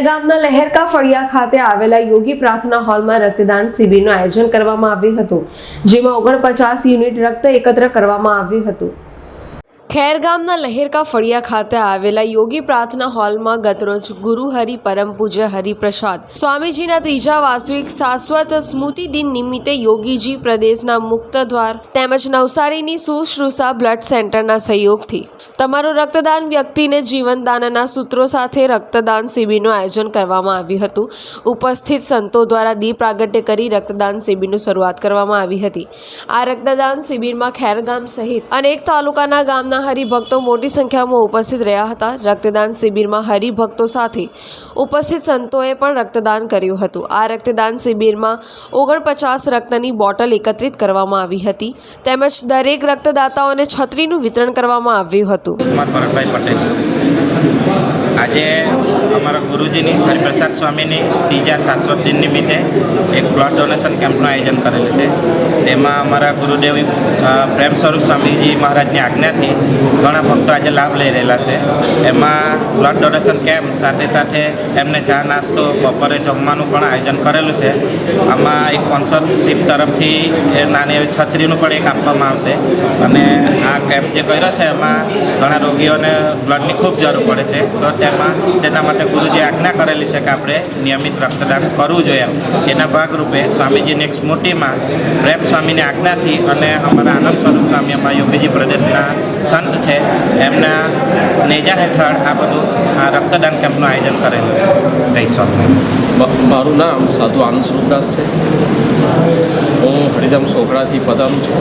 ખેરગામના લહેરકા ફળિયા ખાતે આવેલા યોગી પ્રાર્થના હોલમાં રક્તદાન શિબિરનું આયોજન કરવામાં આવ્યું હતું, જેમાં ઓગણપચાસ યુનિટ રક્ત એકત્ર કરવામાં આવ્યું હતું. ખેરગામના લહેરકા ફળિયા ખાતે આવેલા યોગી પ્રાર્થના હોલમાં ગતરોજ ગુરુ હરિ પરમ પૂજ્ય હરિપ્રસાદ સ્વામીજીના ત્રીજા વાસ્વિક શાશ્વત સ્મૃતિ દિન નિમિત્તે યોગીજી પ્રદેશના મુક્ત દ્વાર તેમજ નવસારીની સુશ્રુષા બ્લડ સેન્ટરના સહયોગથી તમારું રક્તદાન વ્યક્તિને જીવનદાનના સૂત્રો સાથે રક્તદાન શિબિરનું આયોજન કરવામાં આવ્યું હતું. ઉપસ્થિત સંતો દ્વારા દીપ પ્રાગટ્ય કરી રક્તદાન શિબિરની શરૂઆત કરવામાં આવી હતી. આ રક્તદાન શિબિરમાં ખેરગામ સહિત અનેક તાલુકાના ગામના હરિભક્તો મોટી સંખ્યામાં ઉપસ્થિત રહ્યા હતા. રક્તદાન શિબિરમાં હરિભક્તો સાથે ઉપસ્થિત સંતોએ પણ રક્તદાન કર્યું હતું. આ રક્તદાન શિબિરમાં ઓગણપચાસ રક્તની બોટલ એકત્રિત કરવામાં આવી હતી. તેમજ દરેક રક્તદાતાઓને છત્રીનું વિતરણ કરવામાં આવ્યું હતું. આજે અમારા ગુરુજીની, હરિપ્રસાદ સ્વામીની ત્રીજા શાશ્વત દિન નિમિત્તે એક બ્લડ ડોનેશન કેમ્પનું આયોજન કરેલું છે. તેમાં અમારા ગુરુદેવ પ્રેમ સ્વરૂપ સ્વામીજી મહારાજની આજ્ઞાથી ઘણા ભક્તો આજે લાભ લઈ રહેલા છે. એમાં બ્લડ ડોનેશન કેમ્પ સાથે સાથે એમને ચા નાસ્તો, બપોરે જમવાનું પણ આયોજન કરેલું છે. આમાં સ્પોન્સરશીપ તરફથી એ નાની એવી છત્રીનું પણ એક આપવામાં આવશે. અને આ કેમ્પ જે કર્યો છે, એમાં ઘણા રોગીઓને બ્લડની ખૂબ જરૂર પડે છે. તો તેમાં, તેના માટે ગુરુજીએ આજ્ઞા કરેલી છે કે આપણે નિયમિત રક્તદાન કરવું જોઈએ એના ભાગરૂપે સ્વામીજીની એક સ્મૃતિમાં પ્રેમ સ્વામીની આજ્ઞાથી અને અમારા આનંદ સ્વરૂપ સ્વામી અમારા યોગીજી પ્રદેશના સંત છે, એમના નેજા હેઠળ આ બધું, આ રક્તદાન કેમ્પનું આયોજન કરેલું જય મારું નામ સાધુ આનંદ સ્વરૂપદાસ છે. હું હરિધામ સોગડાથી પધારું છું.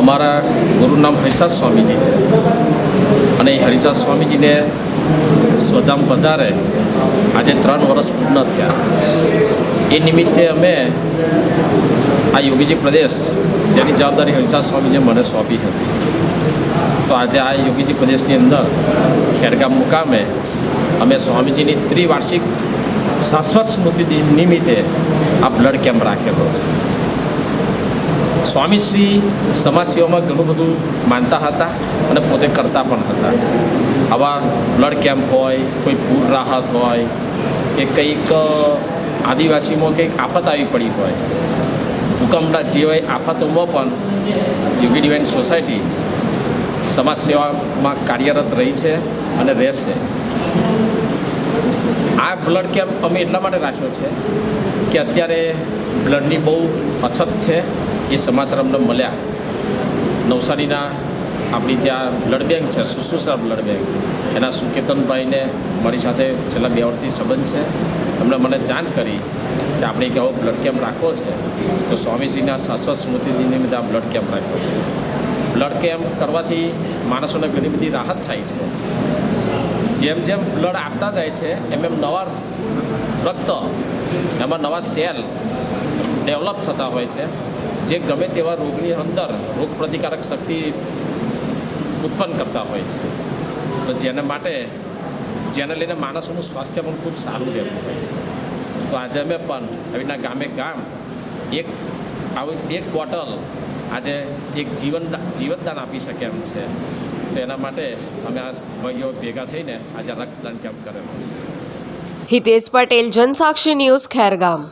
અમારા ગુરુનું નામ હરિસાદ સ્વામીજી છે. અને એ હરિસાદ સ્વામીજીને સ્વધામ પધારે આજે ત્રણ વર્ષ પૂર્ણ થયા. એ નિમિત્તે અમે આ યોગીજી પ્રદેશ જેની જવાબદારી હરિસાદ સ્વામીજીએ મને સોંપી હતી. તો આજે આ યોગીજી પ્રદેશની અંદર ખેરગામ મુકામે અમે સ્વામીજીની ત્રિવાર્ષિક શાશ્વત સ્મૃતિ નિમિત્તે આ બ્લડ કેમ્પ રાખેલો છે. સ્વામીશ્રી સમાજ ઘણું બધું માનતા હતા અને પોતે કરતા પણ હતા. આવા બ્લડ કેમ્પ હોય, કોઈ પૂર રાહત હોય કે કંઈક આદિવાસીમાં કંઈક આફત આવી પડી હોય. ભૂકંપના જેવાય આફતોમાં પણ યોગી ડિવાઇન સોસાયટી સમાજ સેવામાં કાર્યરત રહી છે અને રહેશે. આ બ્લડ કેમ્પ અમે એટલા માટે રાખ્યો છે કે અત્યારે બ્લડની બહુ અછત છે એ સમાચાર અમને મળ્યા નવસારીના આપણી જ્યાં બ્લડ બેંક છે સુશ્રુષા બ્લડ બેંક એના સુકેતનભાઈને મારી સાથે છેલ્લા બે વર્ષથી સંબંધ છે. એમણે મને જાણ કરી કે આપણે એક આવો બ્લડ કેમ્પ રાખવો છે. તો સ્વામીજીના શાશ્વત સ્મૃતિ નિમિત્તે આ બ્લડ કેમ્પ રાખ્યો છે. બ્લડ કેમ્પ કરવાથી માણસોને ઘણી બધી રાહત થાય છે. જેમ જેમ બ્લડ આપતા જાય છે, એમ એમ નવા રક્ત, એમાં નવા સેલ ડેવલપ થતા હોય છે. જે ગમે તેવા રોગની અંદર રોગ પ્રતિકારક શક્તિ ઉત્પન્ન કરતા હોય છે. તો જેને માટે, જેને લઈને માણસોનું સ્વાસ્થ્ય પણ ખૂબ સારું રહેતું હોય છે. તો આજે અમે પણ, આવીના ગામે ગામ, એક, આવી એક બોટલ આજે એક જીવન જીવતદાન આપી શકે એમ છે. તો એના માટે અમે આ ભાઈઓ ભેગા થઈને આજે રક્તદાન કેમ્પ કરેલો છે. હિતેશ પટેલ, જનસાક્ષી ન્યૂઝ, ખેરગામ.